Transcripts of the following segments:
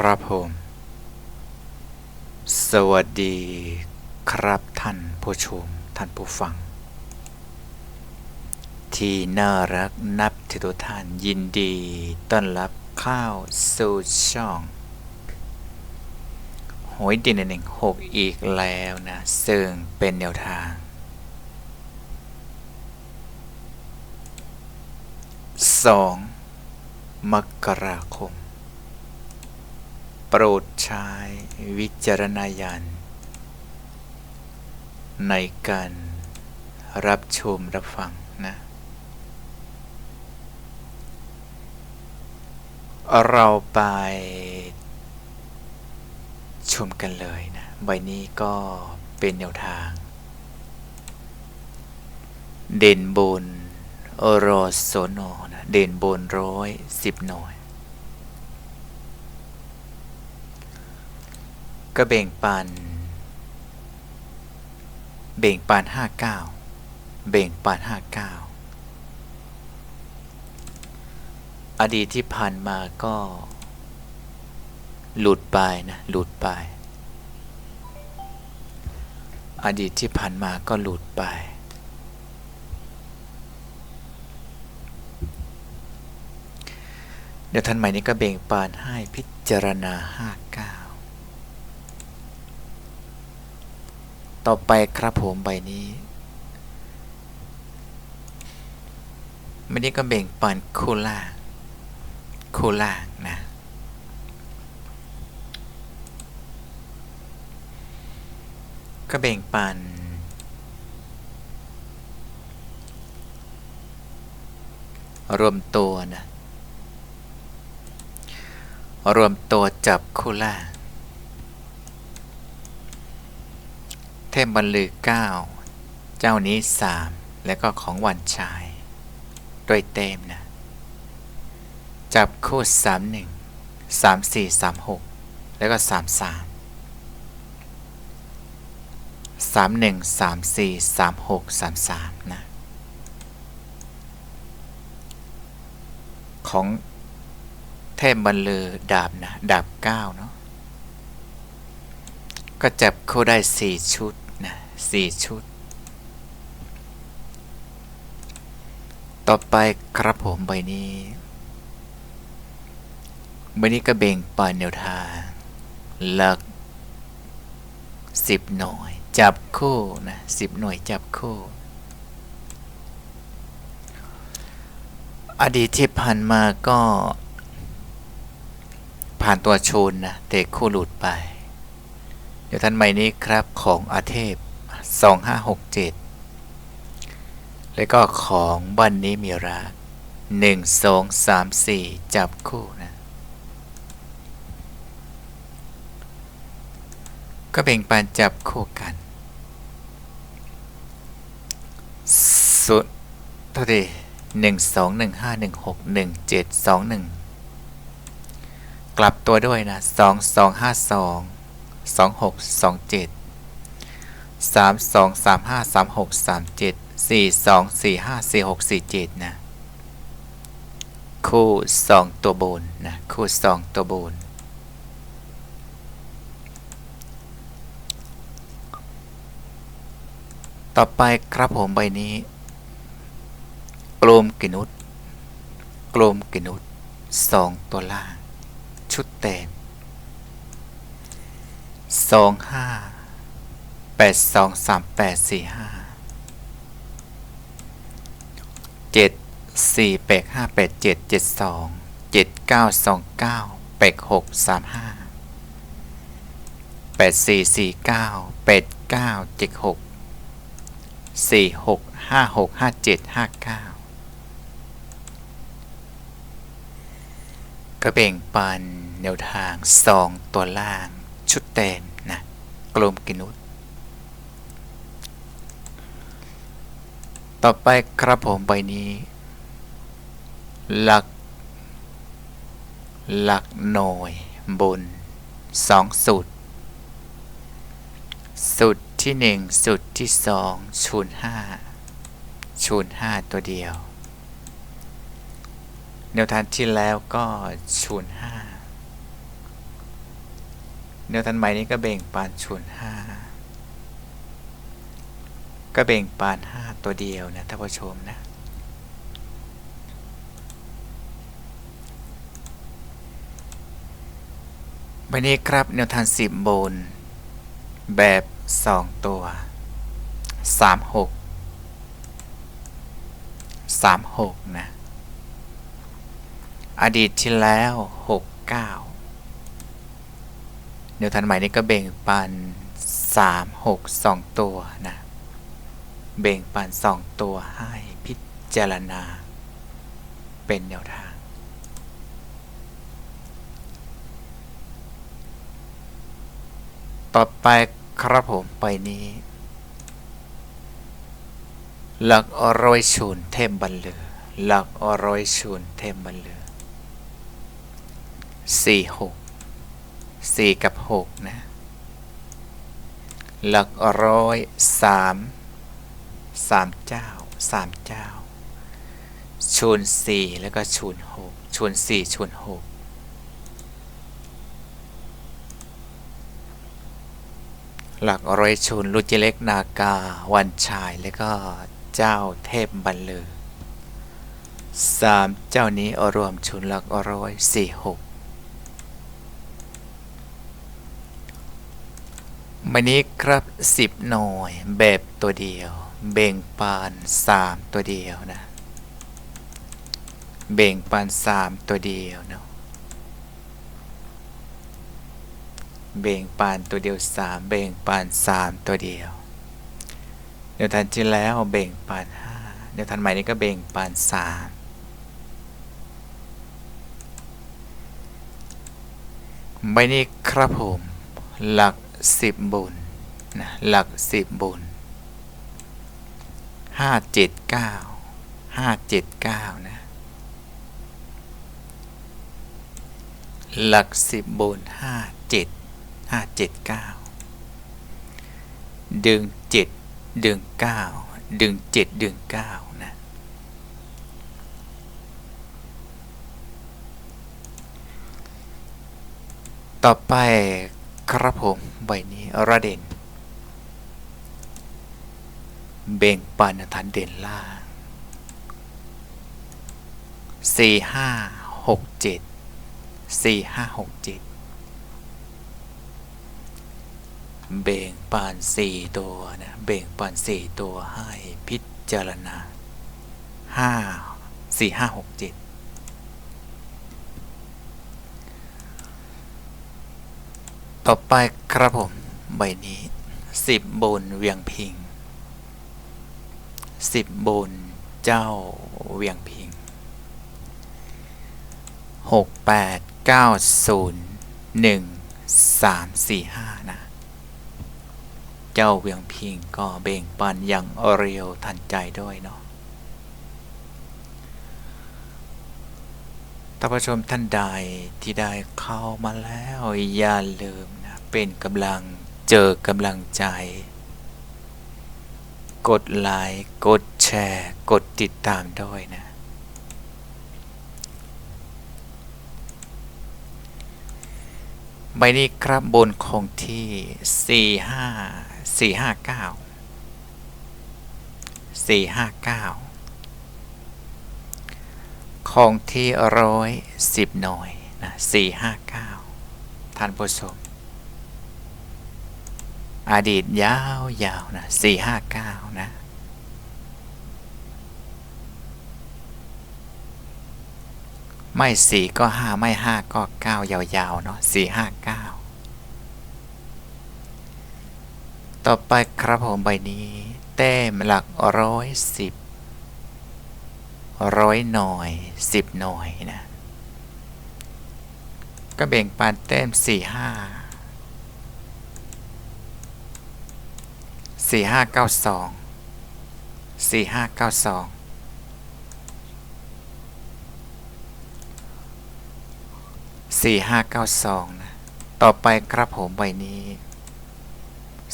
ครับผม สวัสดีครับท่านผู้ชม ท่านผู้ฟัง ที่น่ารักนับถือทุกท่านยินดี ต้อนรับเข้าสู่ช่องหวยดินหนึ่งหกอีกแล้วนะ ซึ่งเป็นแนวทางสองมกราคม โปรดใช้วิจารณญาณในการรับชมรับฟังนะ เราไปชมกันเลยนะใบนี้ก็เป็นแนวทาง เด่นบนรอโซโนนะ เด่นบนร้อยสิบหน่วย ก็เบ่งปัน เบ่งปันห้าเก้าเบ่งปันห้าเก้าอดีตที่ผ่านมาก็ หลุดไปนะหลุดไป อดีตที่ผ่านมาก็หลุดไป เดี๋ยวท่านใหม่นี้ก็เบ่งปานให้พิจารณา59 ต่อไปครับผมใบนี้ไม่นี้ก็เบ่งปานคูล่าคูล่านะก็เบ่งปันรวมตัวนะ รวมตัวจับคูล่าง เทพบรรลือ 9 เจ้านี้ 3 แล้วก็ของวันชาย ด้วยเต็มนะ จับคู่ 3 1 3 4 3 6 แล้วก็ 3 3 3 1 3 4 3 6 3 3 นะ ของเทพบรรลือดาบนะ ดาบเก้าเนาะก็จับคู่ได้สี่ชุด สี่ชุด ต่อไปครับผมใบนี้ใบนี้ก็เบ่งปานแนวทางหลักสิบหน่วย จับคู่นะสิบหน่วยจับคู่ อดีตที่ผ่านมาก็ ผ่านตัวโชนนะเตะคู่หลุดไป เดี๋ยวท่านใหม่นี้ครับของอาเทพ 2567 แล้วก็ของบ้านนี้มีรัก1 2 3 4จับคู่นะ ก็แบ่งปันจับคู่กันสุดเท่าดีหนึ่งสองหนึ่งห้าหนึ่งหกหนึ่งเจ็ดสองหนึ่งกลับตัวด้วยนะสองสองห้าสองสองหกสองเจ็ด สามสองสามห้าสามหกสามเจ็ดสี่สองสี่ห้าสี่หกสี่เจ็ดนะ คู่สองตัวบนนะ คู่สองตัวบนต่อไปครับผมใบนี้ กลมกินุษกลมกินุษสองตัวล่าง ชุดเต็มสองห้า แปดสองสามแปดสี่ห้าเจ็ดสี่แปดห้าแปดเจ็ดเจ็ดสองเจ็ดเก้าสองเก้าแปดหกสามห้าแปดสี่สี่เก้าแปดเก้าเจ็ดหกสี่หกห้าหกห้าเจ็ดห้าเก้าก็แบ่งปันแนวทางสองตัวล่างชุดเต็มนะกลมกินุษ ต่อไปครับผมใบนี้ หลัก หลักหน่วยบนสองสุดสุดที่หนึ่งสุดที่สองชูนห้าชูนห้าตัวเดียว แนวทางที่แล้วก็ชูนห้าแนวทันใหม่นี้ก็เบ่งปานชูนห้า ก็เบ่งปานห้าตัวเดียวนะท่านผู้ชมนะ วันนี้ครับแนวทางสิบบนแบบสองตัวสามหกสามหกนะ อดีตที่แล้วหกเก้าแนวทางใหม่นี้ก็เบ่งปันสามหกสองตัวนะ เบ่งปันสองตัวให้พิจารณา เป็นแนวทาง ต่อไปครับผมไปนี้ หลักอร้อยชูนเทมบันเลือ หลักอร้อยชูนเทมบันเลือสี่หกสี่กับหกนะ หลักร้อยสาม สามเจ้าสามเจ้า ชูนสี่แล้วก็ชูนหกชูนสี่ชูนหกหลักร้อยชุนลุจิเล็กนากา วันชาย และก็เจ้าเทพบันเลือสามเจ้านี้รวมชุนหลักร้อยสี่หกวันนี้ครับสิบหน่วยแบบตัวเดียว เบ่งปานสามตัวเดียวนะ เบ่งปานสามตัวเดียวเนาะเบ่งปานตัวเดียวสามเบ่งปานสามตัวเดียวเดี๋ยวทันที่แล้วเบ่งปานห้าเดี๋ยวทันใหม่นี้ก็เบ่งปานสามใบนี้ครับผม หลักสิบบุญนะหลักสิบบุญ ห้าเจ็ดเก้าห้าเจ็ดเก้านะ หลักสิบบุญห้าเจ็ดห้าเจ็ดเก้าดึงเจ็ดดึงเก้าดึงเจ็ดดึงเก้านะ ต่อไปครับผมใบนี้ระเด่น เบ่งปันทันเด่นล่างสี่ห้าหกเจ็ดสี่ห้าหกเจ็ดเบ่งปานสี่ตัวนะเบ่งปานสี่ตัวให้พิจารณาห้าสี่ห้าหกเจ็ดต่อไปครับผม ใบนี้สิบบนเวียงพิง สิบบนเจ้าเวียงพิงหกแปดเก้าศูนย์หนึ่งสามสี่ห้านะ เจ้าเวียงพิงก็เบ่งปันอย่างเร็วทันใจด้วยเนาะท่านผู้ชมท่านใดที่ได้เข้ามาแล้วอย่าลืมนะ เป็นกำลังเจอกำลังใจ กดไลค์ กดแชร์ กดติดตามด้วยนะ ใบนี้ครับบนคงที่ 4 5 4 5 9 4 5 9 คงที่ร้อยสิบหน่อยนะ4 5 9 ท่านผู้ชม อดีตยาวยาวนะ4 5 9นะไม่สี่ก็ห้าไม่ห้าก็เก้ายาวๆเนาะสี่ห้าเก้าต่อไปครับผมใบนี้ แต้มหลักร้อยสิบร้อยหน่อยสิบหน่อยนะ ก็แบ่งปันแต้มสี่ห้า สี่ห้าเก้าสองสี่ห้าเก้าสองสี่ห้าเก้าสองนะ ต่อไปครับผมใบนี้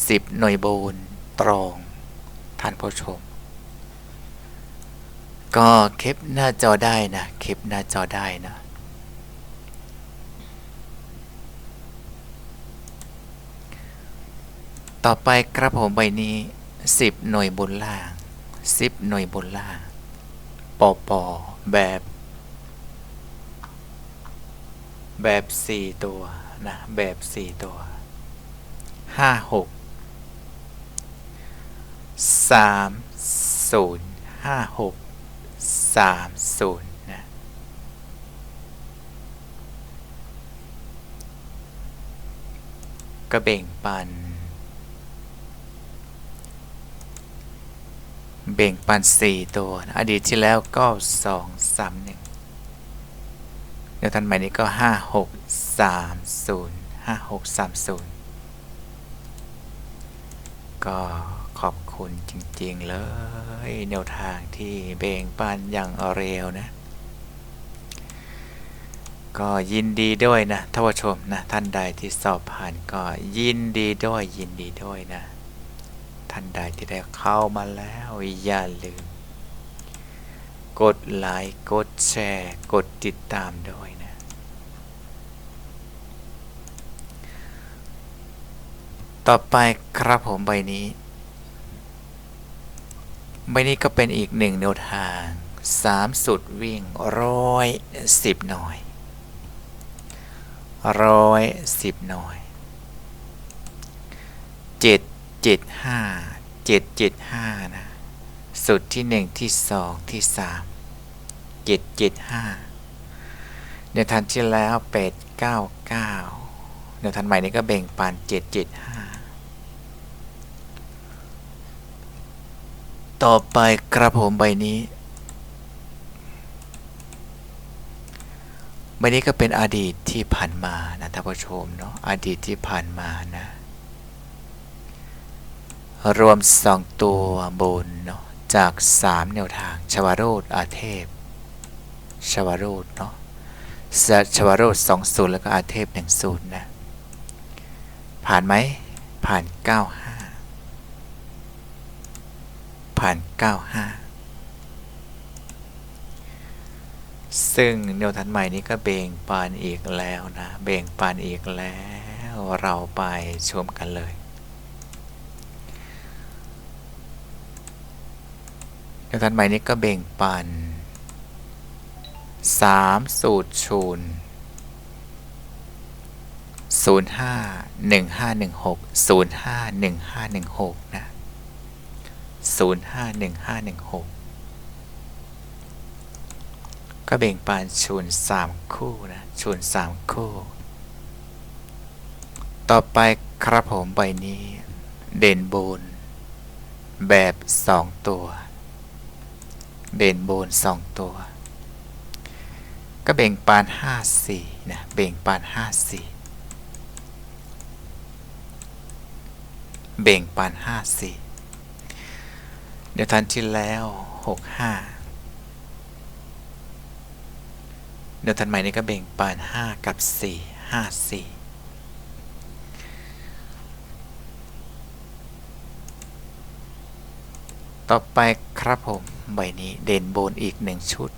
สิบหน่วยโบนตรองท่านผู้ชม ก็เคปหน้าจอได้นะเคปหน้าจอได้นะ ต่อไปครับผมใบนี้ 10 หน่วยบนล่าง 10 หน่วยบนล่างปอปอแบบ แบบ 4 ตัวนะแบบ 4 ตัว 5 6 3 0 5 6 3 0นะก็เบ่งปัน เบ่งปัน 4 ตัวนะอดีตที่แล้วก็ 2 3 1เดี๋ยวทันใหม่นี้ก็ 5 6 3 0 5 6 3 0 ก็ขอบคุณจริง ๆ เลยแนวทางที่เบ่งปันอย่างเร็วนะ ก็ยินดีด้วยนะท่านผู้ชมนะ ท่านใดที่สอบผ่านก็ยินดีด้วยยินดีด้วยนะ ท่านใดที่ได้เข้ามาแล้ว อย่าลืม กดไลค์กดแชร์ กดติดตามด้วยนะ ต่อไปครับผมใบนี้ ใบนี้ก็เป็นอีกหนึ่งแนวทาง 3 สุดวิ่งร้อยสิบหน่อยร้อยสิบหน่อยเจ็ด เจ็ดห้าเจ็ดเจ็ดห้านะ สุดที่หนึ่งที่สองที่สามเจ็ดเจ็ดห้าเดี๋ยวทันที่แล้วเป็ดเก้าเก้าเดี๋ยวทันใหม่นี้ก็เบ่งปานเจ็ดเจ็ดห้าต่อไปกระผมใบนี้ ใบนี้ก็เป็นอดีตที่ผ่านมานะท่านผู้ชมเนาะอดีตที่ผ่านมานะ รวม2ตัวบนเนาะจาก3แนวทางชวโรดอาเทพชวโรดเนาะชวโรด20แล้วก็อาเทพ10นะ ผ่านไหมผ่าน95ผ่าน95ซึ่งแนวทันใหม่นี้ก็เบ่งปานอีกแล้วนะ เบ่งปานอีกแล้ว เราไปชมกันเลย แนวทันใหม่นี้ก็เบ่งปาน3 สูตรชูน05 1516 05 1516 นะ 05 1516 ก็เบ่งปานชูน3 คู่นะ ชูน3 คู่ ต่อไปครับผมใบนี้ เด่นโบนแบบ 2 ตัว เด่นโบน 2 ตัว ก็เบ่งปาน 5 4 นะ เบ่งปาน 5 4 เบ่งปาน 5 4 เดี๋ยวทันที่แล้ว 6 5 เดี๋ยวทันใหม่นี้ก็เบ่งปาน 5 กับ 4 5 4ต่อไปครับผม ใบนี้เด่นโบนอีก1ชุด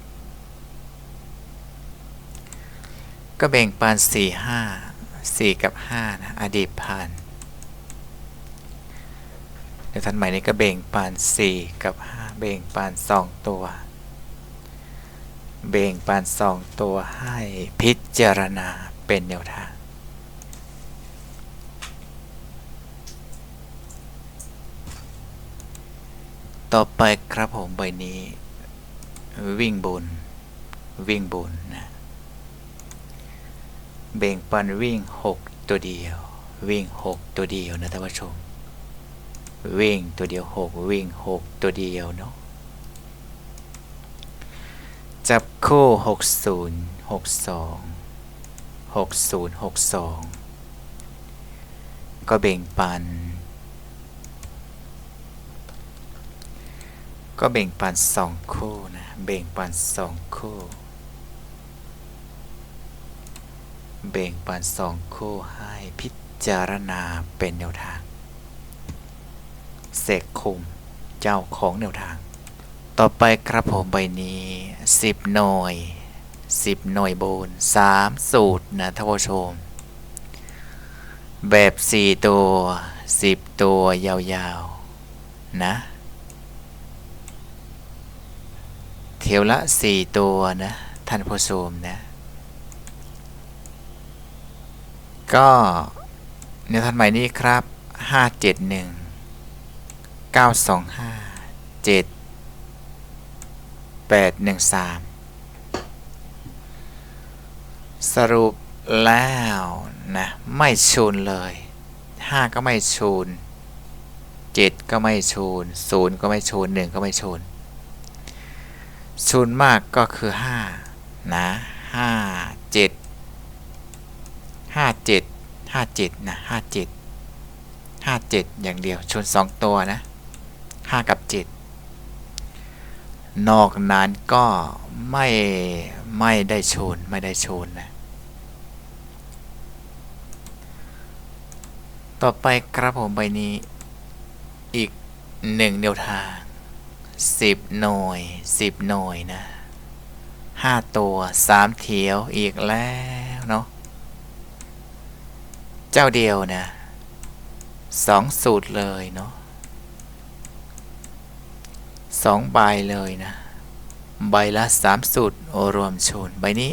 ก็แบ่งปาน4 5 4 กับ5นะอดีตผ่านเดี๋ยวทันใหม่นี้ก็เบ่งปาน4 กับ5เบ่งปาน2 ตัวเบ่งปาน2 ตัวให้พิจารณาเป็นแนวทาง ต่อไปครับผมใบนี้ วิ่งบน วิ่งบนนะเบ่งปันวิ่ง 6 ตัวเดียว วิ่ง 6 ตัวเดียวนะท่านผู้ชม วิ่งตัวเดียว 6 วิ่ง 6 ตัวเดียวเนาะจับคู่ 60 62 60 62 ก็เบ่งปัน ก็เบ่งปัน2คู่นะเบ่งปัน2คู่เบ่งปัน2คู่ให้พิจารณาเป็นแนวทางเสกคุมเจ้าของแนวทาง ต่อไปครับผมใบนี้ 10 หน่วย 10 หน่วยโบน3 สูตรนะท่านผู้ชม แบบ 4 ตัวสิบตัวยาวๆ นะ เทวละสี่ตัวนะท่านผู้ชมนะ ก็ในท่านใหม่นี้ครับห้าเจ็ดหนึ่งเก้าสองห้าเจ็ดแปดหนึ่งสามสรุปแล้วนะไม่ชูนเลยห้าก็ไม่ชูนเจ็ดก็ไม่ชูนศูนย์ก็ไม่ชูนหนึ่งก็ไม่ชูน ชูนมากก็คือห้านะห้าเจ็ดห้าเจ็ดห้าเจ็ดนะห้าเจ็ดห้าเจ็ดอย่างเดียวชนสองตัวนะห้ากับเจ็ดนอกนั้นก็ไม่ไม่ได้ชนไม่ได้ชนนะต่อไปครับผมใบนี้อีกหนึ่งแนวทาง สิบหน่วยสิบหน่วยนะห้าตัวสามเถียวอีกแล้วเนาะเจ้าเดียวนะสองสูตรเลยเนาะสองใบเลยนะ ใบละสามสูตรโอรวมชนใบนี้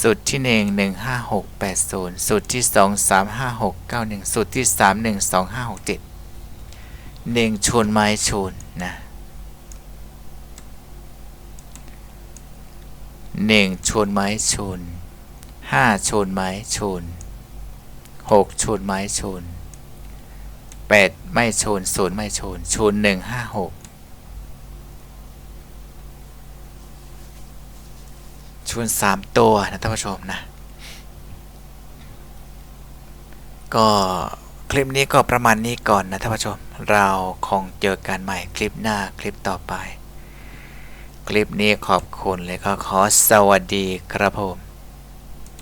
สูตรที่หนึ่งหนึ่งห้าหกแปดศูนย์สูตรที่สองสามห้าหกเก้าหนึ่งสูตรที่สามหนึ่งสองห้าหกเจ็ด หนึ่งชนไม้ชนนะหนึ่งชนไม้ชนห้าชนไม้ชนหกชนไม้ชนแปดไม่ชนศูนย์ไม่ชนชนหนึ่งห้าหกชนสามตัวนะท่านผู้ชมนะ ก็ ลิปนี้ก็ประมาณนี้ก่อนนะท่านผู้ชม เราคงเจอกันใหม่คลิปหน้าคลิปต่อไป คลิปนี้ขอบคุณเลยก็ขอสวัสดีครับผม